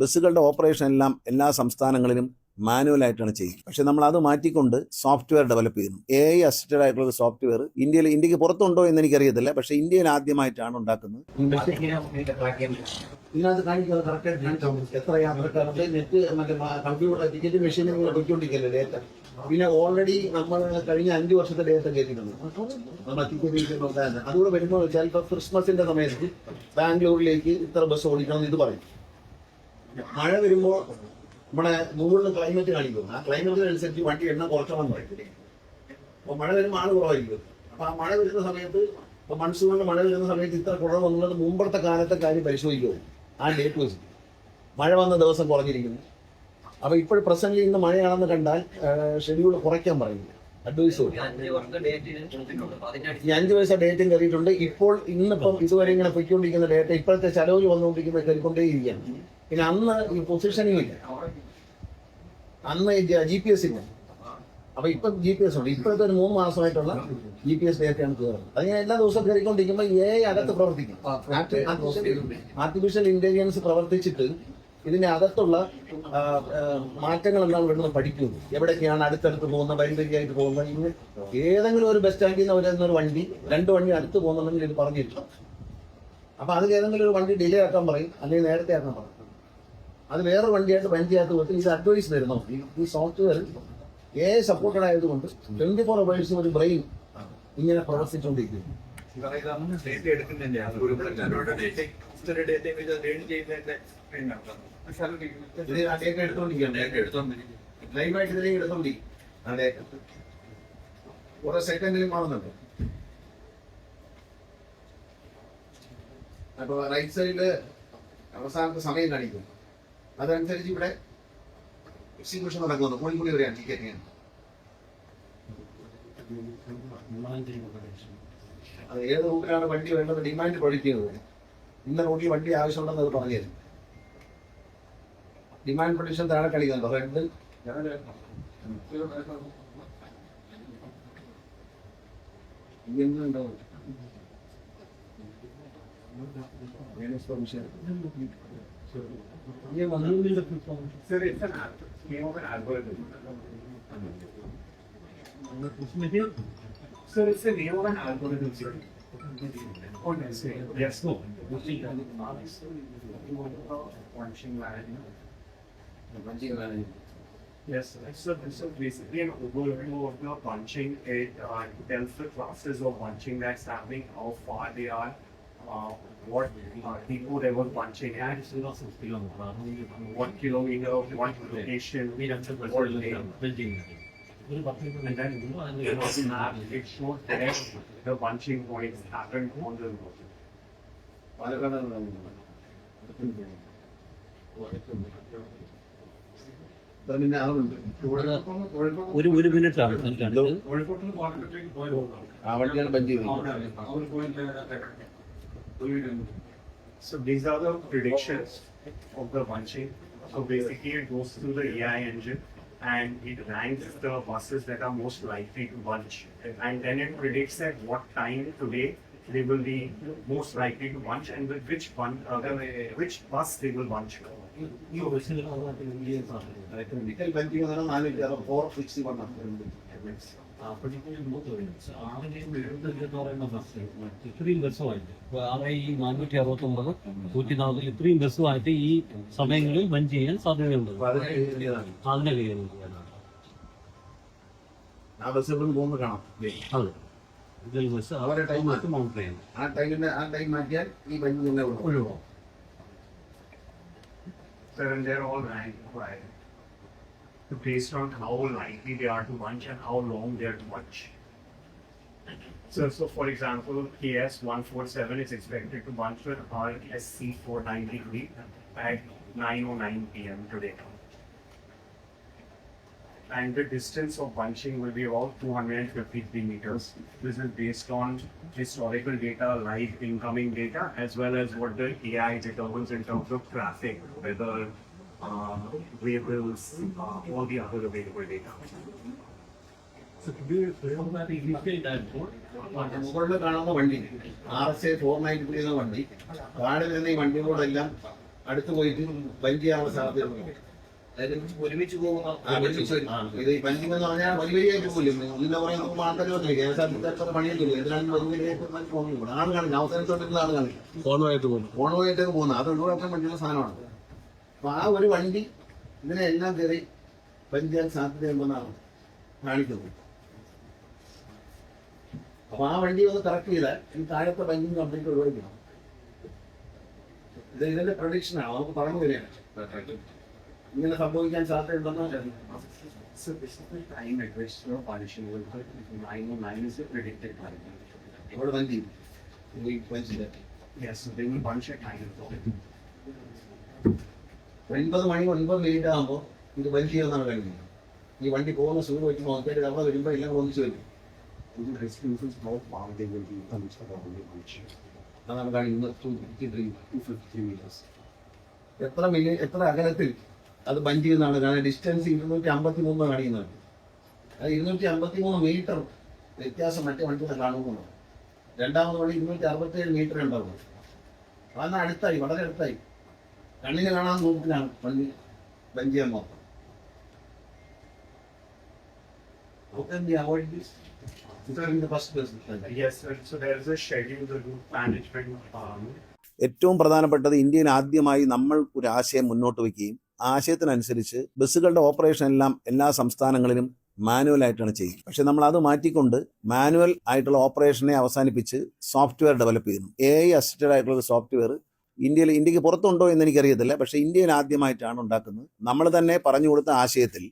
ബസ്സുകളുടെ ഓപ്പറേഷൻ എല്ലാം എല്ലാ സംസ്ഥാനങ്ങളിലും മാനുവലായിട്ടാണ് ചെയ്യുന്നത്. പക്ഷെ നമ്മൾ അത് മാറ്റിക്കൊണ്ട് സോഫ്റ്റ്വെയർ ഡെവലപ്പ് ചെയ്യുന്നു. എ ഐ അസിസ്റ്റഡ് ആയിട്ടുള്ള ഒരു സോഫ്റ്റ്വെയർ ഇന്ത്യയിൽ ഇന്ത്യയ്ക്ക് പുറത്തുണ്ടോ എന്ന് എനിക്കറിയത്തില്ല. പക്ഷെ ഇന്ത്യയിൽ ആദ്യമായിട്ടാണ് ഉണ്ടാക്കുന്നത്. നെറ്റ് പിന്നെ ഓൾറെഡി നമ്മൾ കഴിഞ്ഞ അഞ്ച് വർഷത്തെ ഡേറ്റ കയറ്റിയിട്ടുണ്ട്. അതുകൂടെ വരുമ്പോൾ ചിലപ്പോൾ ക്രിസ്മസിന്റെ സമയത്ത് ബാംഗ്ലൂരിലേക്ക് ഇത്ര ബസ് ഓടിക്കണം എന്ന് ഇത് പറയും. മഴ വരുമ്പോൾ നമ്മുടെ മുകളിൽ ക്ലൈമറ്റ് കാണിക്കും ആ ക്ലൈമറ്റിനനുസരിച്ച് വണ്ടി എണ്ണം കുറച്ചോളം പറയും അപ്പൊ മഴ വരുമ്പോൾ ആൾ കുറവായിരിക്കും. അപ്പൊ ആ മഴ വരുന്ന സമയത്ത് ഇപ്പൊ മൺസൂണിന്റെ മഴ വരുന്ന സമയത്ത് ഇത്ര കുറവ് വന്നത് മുമ്പത്തെ കാലത്തെ കാര്യം പരിശോധിക്കുമോ ആ ഡേറ്റ് വെച്ച്. മഴ വന്ന ദിവസം കുറഞ്ഞിരിക്കുന്നു. അപ്പൊ ഇപ്പോൾ പ്രസന്റ് ഇന്ന് മഴയാണെന്ന് കണ്ടാൽ ഷെഡ്യൂൾ കുറയ്ക്കാൻ പറയുന്നു അഡ്വൈസ് ഈ അഞ്ച് വയസ്സ ഡേറ്റും കയറിയിട്ടുണ്ട്. ഇപ്പോൾ ഇന്നിപ്പം ഇതുവരെ ഇങ്ങനെ പൊയ്ക്കൊണ്ടിരിക്കുന്ന ഡേറ്റ ഇപ്പോഴത്തെ ചലവ് വന്നുകൊണ്ടിരിക്കുന്ന കയറിക്കൊണ്ടേയിരിക്കുകയാണ്. പിന്നെ അന്ന് ഈ പൊസിഷനിങ് ഇല്ല. അന്ന് ജി പി എസ് ഇല്ല. അപ്പൊ ഇപ്പൊ ജി പി എസ് ഉണ്ട്. ഇപ്പോഴത്തെ ഒരു മൂന്ന് മാസമായിട്ടുള്ള ജി പി എസ് ആണ് കയറുന്നത് അത് ഞാൻ എല്ലാ ദിവസവും കയറിക്കൊണ്ടിരിക്കുമ്പോൾ എ അകത്ത് പ്രവർത്തിക്കും. ആർട്ടിഫിഷ്യൽ ഇന്റലിജൻസ് പ്രവർത്തിച്ചിട്ട് ഇതിന്റെ അകത്തുള്ള മാറ്റങ്ങൾ എന്താണ് ഇവിടുന്ന് പഠിക്കുന്നു. എവിടേക്കാണ് അടുത്തടുത്ത് പോകുന്ന വൈദ്യുതിയായിട്ട് പോകുന്നത്? ഇന്ന് ഏതെങ്കിലും ഒരു ബസ് സ്റ്റാൻഡിൽ നിന്ന് വരുന്ന ഒരു വണ്ടി രണ്ട് വണ്ടി അടുത്ത് പോകുന്നുണ്ടെങ്കിൽ ഇത് പറഞ്ഞിരിക്കും. അപ്പൊ അതിൽ ഏതെങ്കിലും ഒരു വണ്ടി ഡിലേ ആക്കാൻ പറയും. അല്ലെങ്കിൽ നേരത്തെ ആക്കാൻ പറയും. അത് വേറെ വണ്ടിയായിട്ട് പഞ്ചായത്ത് കൊടുത്ത് ഇത് അഡ്വൈസ് തരുന്നു ഈ- സോഫ്റ്റ്വെയർ എ സപ്പോർട്ടഡ് ആയതുകൊണ്ട് ട്വന്റി ഫോർ അവേഴ്സും ഒരു ബ്രെയിൻ ഇങ്ങനെ പ്രവർത്തിച്ചുകൊണ്ടിരിക്കുന്നു. ലൈവായിട്ട് ഇതിലേക്ക് എടുത്തോണ്ടിരിക്കും കുറെ സെക്കൻഡിലും കാണുന്നുണ്ട്. അപ്പൊ റൈറ്റ് സൈഡിൽ അവസാനത്തെ സമയം കാണിക്കും അതനുസരിച്ച് ഇവിടെ എക്സിക്യൂഷൻ നടക്കുന്നു കോഴിക്കോട് വരെയാണ് ടിക്കറ്റ് അത് ഏത് റൂട്ടിലാണ് വണ്ടി വേണ്ടത്? ഡിമാൻഡ് പ്രൊഡിക്റ്റ് ചെയ്യുന്നത്. ഇന്ന റൂട്ടിൽ വണ്ടി ആവശ്യമുണ്ടെന്ന് അത് പറഞ്ഞു തരും. ഡിമാൻഡ് പ്രൊഡിക്ഷൻ താഴെ കളിക്കുന്നുണ്ടോ red Sir, Yes, no. Function value. Function the Yes, so, basically an overview the the classes of bunching how far they are, what uh, people they were punching at, what kilometer, what location, what day. And then there was a map, it shows where the punching points happened on the road. Palakkad പിന്നെ അതുണ്ട് ഒരു ഒരു minute ആണ് എനിക്കാണ് ആ വണ്ടിയാണ് bench ചെയ്തത് So these are the predictions of the bunching. So basically it goes through the AI engine and it ranks the buses that are most likely to bunch. And then it predicts at what time today they will be most likely to bunch and with which bun, uh, which bus they will bunch. ഈ four sixty one ഇത്രയും ബസ്സുമായിട്ട് ഈ നാനൂറ്റി അറുപത്തി ഒമ്പത് നൂറ്റി നാൽപ്പത് ഇത്രയും ബസ്സുമായിട്ട് ഈ സമയങ്ങളിൽ വൻ ചെയ്യാൻ സാധ്യതയുണ്ട്. അതിന് കൈകാര്യം ആ. ബസ് ഇവിടെ പോകുമ്പോൾ കാണാം അതെ ഇതിൽ ബസ് അവരെ ചെയ്യണം ആ ടൈമിന്റെ ആ. ടൈം മാറ്റിയാൽ ഈ തന്നെ ഒഴിവാകും based on how likely they are to bunch and how long they are to bunch. So, so for example, KS 147 is expected to bunch with RSC 493 at 9.09 pm today. And the distance of bunching will be about 253 meters. This is based on historical data, live incoming data, as well as what the AI determines in terms of traffic, whether uh, all the other available data. മുകളിൽ കാണുന്ന വണ്ടി R S A four ninety two എന്ന വണ്ടി താഴെ വരുന്ന ഈ വണ്ടികളോടെല്ലാം അടുത്ത് പോയിട്ട് ബഞ്ച് ചെയ്യാനുള്ള സാധ്യത അതായത് ഒരുമിച്ച് പോകുന്ന. ഇത് ബഞ്ചിങ് എന്ന് പറഞ്ഞാൽ വലിയ വരിയായിട്ട് പോലും ഇതിന്റെ പുറകെ നമുക്ക് വന്നില്ല കെ എസ് ആർ ടി എത്ര പണിയൊന്നുമില്ല എന്തിനാണ് വലിയ വരിയായിട്ട് പോകുന്നത് ആണ് കാണില്ല. അവസരത്തോട്ടുള്ള ആണ് കാണില്ല. ഫോണുമായിട്ട് പോകുന്നു. ഓണമായിട്ടൊക്കെ പോകുന്നത് അത് ഒഴിവാക്കാൻ പറ്റുന്ന സാധനമാണ്. അപ്പൊ ആ ഒരു വണ്ടി ഇതിനെ എല്ലാം കയറി ചെയ്യാൻ സാധ്യതയുണ്ടെന്നാണ് കാണിക്കുന്നത് അപ്പൊ ആ വണ്ടി ഒന്ന് കറക്റ്റ് ചെയ്താൽ ഈ താഴത്തെ ബാങ്കിങ് കമ്പനിക്ക് ഒഴിവാക്കണം ഇത് ഇതിന്റെ പ്രൊഡിക്ഷനാണ് നമുക്ക് പറഞ്ഞു തരികയാണ് ഇങ്ങനെ സംഭവിക്കാൻ സാധ്യതയുണ്ടെന്ന് So this is the time at which the punishing will occur. Nine or nine is the predicted time. ഇവിടെ വണ്ടി ഈ ബഞ്ചിന്റെ Yes, so they will punch at nine o'clock. ഒൻപത് മണി ഒൻപത് മിനിറ്റ് ആകുമ്പോൾ ഇത് ബഞ്ച് ചെയ്യുന്നതാണ് കഴിഞ്ഞത്. ഈ വണ്ടി പോകുന്ന സ്പീഡ് വെച്ച് നോക്കിയിട്ട് അവിടെ വരുമ്പോൾ എല്ലാം ഒന്നിച്ച് വരും. അതാണ് എത്ര മില്ലി എത്ര അകലത്തിൽ അത് ബഞ്ച് ചെയ്യുന്നതാണ്? കാരണം ഡിസ്റ്റൻസ് ഇരുന്നൂറ്റി അമ്പത്തി മൂന്ന് കാണിക്കുന്നത് അത് ഇരുന്നൂറ്റി അമ്പത്തി മൂന്ന് മീറ്റർ വ്യത്യാസം മറ്റേ വണ്ടി കാണുന്നു രണ്ടാമത് വണ്ടി ഇരുന്നൂറ്റി അറുപത്തി ഏഴ് മീറ്റർ ഉണ്ടാവും അതാണ് അടുത്തായി വളരെ അടുത്തായി. കണ്ണിന് കാണാൻ നോക്കിനാണ് പണ്ടി പഞ്ചി അമ്മ പോകുന്നത് How can we avoid this? This is in the first place. Yes, sir. So there is a schedule, the route management, um, ഏറ്റവും പ്രധാനപ്പെട്ടത് ഇന്ത്യയിൽ ആദ്യമായി നമ്മൾ ഒരു ആശയം മുന്നോട്ട് വയ്ക്കുകയും ആശയത്തിനനുസരിച്ച് ബസ്സുകളുടെ ഓപ്പറേഷൻ എല്ലാം എല്ലാ സംസ്ഥാനങ്ങളിലും മാനുവൽ ആയിട്ടാണ് ചെയ്യുക പക്ഷെ നമ്മൾ അത് മാറ്റിക്കൊണ്ട് മാനുവൽ ആയിട്ടുള്ള ഓപ്പറേഷനെ അവസാനിപ്പിച്ച് സോഫ്റ്റ്വെയർ ഡെവലപ്പ് ചെയ്യുന്നു എ ഐ അസിസ്റ്റഡ് ആയിട്ടുള്ള ഒരു സോഫ്റ്റ്വെയർ ഇന്ത്യയിൽ ഇന്ത്യയ്ക്ക് പുറത്തുണ്ടോ എന്ന് എനിക്കറിയത്തില്ല. പക്ഷേ ഇന്ത്യയിൽ ആദ്യമായിട്ടാണ് ഉണ്ടാക്കുന്നത്. നമ്മൾ തന്നെ പറഞ്ഞു കൊടുത്ത ആശയത്തിൽ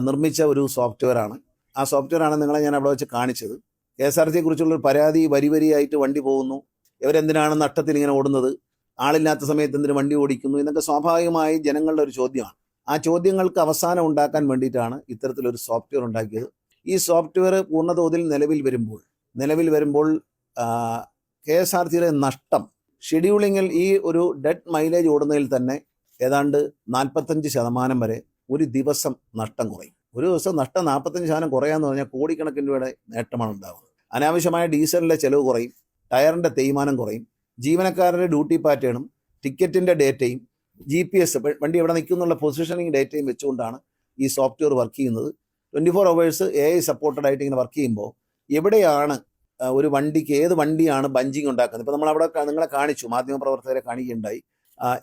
നിർമ്മിച്ച ഒരു സോഫ്റ്റ്വെയർ ആണ്. ആ സോഫ്റ്റ്വെയർ ആണ് നിങ്ങളെ ഞാൻ അവിടെ വെച്ച് കാണിച്ചത്. കെ എസ് ആർ ടിയെ പരാതി വരി വരിയായിട്ട് വണ്ടി പോകുന്നു. ഇവരെന്തിനാണ് നട്ടത്തിൽ ഇങ്ങനെ ഓടുന്നത്? ആളില്ലാത്ത സമയത്ത് എന്തിനു വണ്ടി ഓടിക്കുന്നു? എന്നൊക്കെ സ്വാഭാവികമായി ജനങ്ങളുടെ ഒരു ചോദ്യമാണ്. ആ ചോദ്യങ്ങൾക്ക് അവസാനം ഉണ്ടാക്കാൻ വേണ്ടിയിട്ടാണ് ഇത്തരത്തിലൊരു സോഫ്റ്റ്വെയർ ഉണ്ടാക്കിയത്. ഈ സോഫ്റ്റ്വെയർ പൂർണതോതിൽ നിലവിൽ വരുമ്പോൾ നിലവിൽ വരുമ്പോൾ കെ എസ് ആർ ടിയുടെ നഷ്ടം ഷെഡ്യൂളിങ്ങിൽ ഈ ഒരു ഡെഡ് മൈലേജ് ഓടുന്നതിൽ തന്നെ ഏതാണ്ട് നാൽപ്പത്തഞ്ച് ശതമാനം വരെ ഒരു ദിവസം നഷ്ടം കുറയും. ഒരു ദിവസം നഷ്ടം നാൽപ്പത്തഞ്ച് ശതമാനം കുറയാന്ന് പറഞ്ഞാൽ കോടിക്കണക്കിന് രൂപയുടെ നേട്ടമാണ് ഉണ്ടാകുന്നത് അനാവശ്യമായ ഡീസലിന്റെ ചെലവ് കുറയും ടയറിന്റെ തേയ്മാനം കുറയും ജീവനക്കാരുടെ ഡ്യൂട്ടി പാറ്റേണും ടിക്കറ്റിന്റെ ഡേറ്റയും ജി പി എസ് വണ്ടി എവിടെ നിൽക്കുന്നുള്ള പൊസിഷനിങ് ഡേറ്റയും വെച്ചുകൊണ്ടാണ് ഈ സോഫ്റ്റ്വെയർ വർക്ക് ചെയ്യുന്നത്. Twenty four hours A I supported ആയിട്ട് ഇങ്ങനെ വർക്ക് ചെയ്യുമ്പോൾ എവിടെയാണ് ഒരു വണ്ടിക്ക് ഏത് വണ്ടിയാണ് ബഞ്ചിങ് ഉണ്ടാക്കുന്നത്? ഇപ്പോൾ നമ്മൾ അവിടെ നിങ്ങളെ കാണിച്ചു മാധ്യമപ്രവർത്തകരെ കാണിക്കുകയുണ്ടായി.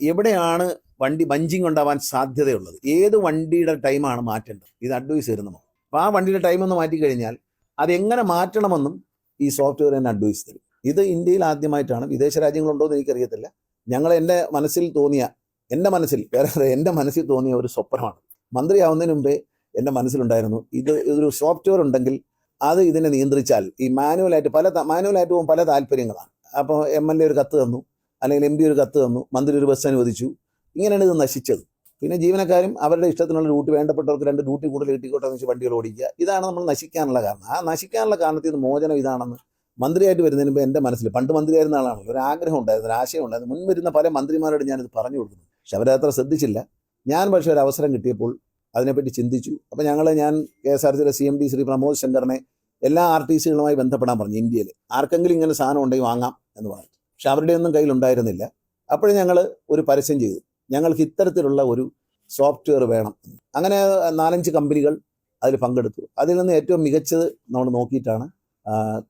എവിടെയാണ് വണ്ടി ബഞ്ചിങ് ഉണ്ടാവാൻ സാധ്യതയുള്ളത്? ഏത് വണ്ടിയുടെ ടൈമാണ് മാറ്റേണ്ടത്? ഇത് അഡ്വൈസ് തരുന്നു അപ്പോൾ ആ വണ്ടിയുടെ ടൈം ഒന്ന് മാറ്റി കഴിഞ്ഞാൽ അതെങ്ങനെ മാറ്റണമെന്നും ഈ സോഫ്റ്റ്വെയർ തന്നെ അഡ്വൈസ് തരും. ഇത് ഇന്ത്യയിൽ ആദ്യമായിട്ടാണ് വിദേശ രാജ്യങ്ങളുണ്ടോ എന്ന് എനിക്കറിയത്തില്ല. ഞങ്ങൾ എന്റെ മനസ്സിൽ തോന്നിയ എന്റെ മനസ്സിൽ വേറെ എന്റെ മനസ്സിൽ തോന്നിയ ഒരു സ്വപ്നമാണ്. മന്ത്രിയാവുന്നതിന് മുമ്പേ എന്റെ മനസ്സിലുണ്ടായിരുന്നു ഇത് ഇതൊരു സോഫ്റ്റ്വെയർ ഉണ്ടെങ്കിൽ അത് ഇതിനെ നിയന്ത്രിച്ചാൽ ഈ മാനുവലായിട്ട് പല മാനുവലായിട്ട് പോകുമ്പോൾ പല താല്പര്യങ്ങളാണ്. അപ്പോൾ എം എൽ എ ഒരു കത്ത് തന്നു അല്ലെങ്കിൽ എം പി ഒരു കത്ത് തന്നു മന്ത്രി ഒരു ബസ് അനുവദിച്ചു. ഇങ്ങനെയാണ് ഇത് നശിച്ചത്. പിന്നെ ജീവനക്കാരും അവരുടെ ഇഷ്ടത്തിനുള്ള ഡ്യൂട്ടി വേണ്ടപ്പെട്ടവർക്ക് രണ്ട് ഡ്യൂട്ടി കൂടുതൽ കിട്ടിക്കോട്ടെ എന്ന് വെച്ച് വണ്ടികൾ ഓടിക്കുക. ഇതാണ് നമ്മൾ നശിക്കാനുള്ള കാരണം. ആ നശിക്കാനുള്ള കാരണത്തിൽ നിന്ന് മോചനം ഇതാണെന്ന് മന്ത്രിയായിട്ട് വരുന്നതിന് മുമ്പ് എന്റെ മനസ്സിൽ പണ്ട് മന്ത്രിയായിരുന്ന ആളാണല്ലോ ഒരു ആഗ്രഹം ഉണ്ടായിരുന്നു ഒരു ആശയം ഉണ്ടായിരുന്നു. മുൻവരുന്ന പല മന്ത്രിമാരോട് ഞാനിത് പറഞ്ഞു കൊടുക്കുന്നു. പക്ഷെ അവരത്ര ശ്രദ്ധിച്ചില്ല. ഞാൻ പക്ഷേ ഒരു അവസരം കിട്ടിയപ്പോൾ അതിനെപ്പറ്റി ചിന്തിച്ചു. അപ്പോൾ ഞങ്ങൾ ഞാൻ കെ എസ് ആർ സിയുടെ C M D Shri Pramod ശങ്കറിനെ എല്ലാ ആർ ടി സികളുമായി ബന്ധപ്പെടാൻ പറഞ്ഞു ഇന്ത്യയിൽ. ആർക്കെങ്കിലും ഇങ്ങനെ സാധനം ഉണ്ടെങ്കിൽ വാങ്ങാം എന്ന് പറഞ്ഞു. പക്ഷെ അവരുടെ ഒന്നും കയ്യിലുണ്ടായിരുന്നില്ല അപ്പോഴും ഞങ്ങൾ ഒരു പരസ്യം ചെയ്തു. ഞങ്ങൾക്ക് ഇത്തരത്തിലുള്ള ഒരു സോഫ്റ്റ്വെയർ വേണം അങ്ങനെ നാലഞ്ച് കമ്പനികൾ അതിൽ പങ്കെടുത്തു. അതിൽ നിന്ന് ഏറ്റവും മികച്ചത് നമ്മൾ നോക്കിയിട്ടാണ്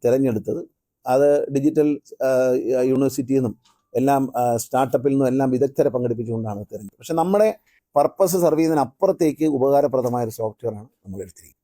തിരഞ്ഞെടുത്തത്. അത് ഡിജിറ്റൽ യൂണിവേഴ്സിറ്റിയിൽ നിന്നും എല്ലാം സ്റ്റാർട്ടപ്പിൽ നിന്നും എല്ലാം വിദഗ്ധരെ പങ്കെടുപ്പിച്ചുകൊണ്ടാണ് തിരഞ്ഞെടുത്തത്. പക്ഷെ നമ്മുടെ പർപ്പസ് സർവ് ചെയ്യുന്നതിന് അപ്പുറത്തേക്ക് ഉപകാരപ്രദമായ ഒരു സോഫ്റ്റ്വെയർ ആണ് നമ്മൾ എടുത്തിരിക്കുന്നത്.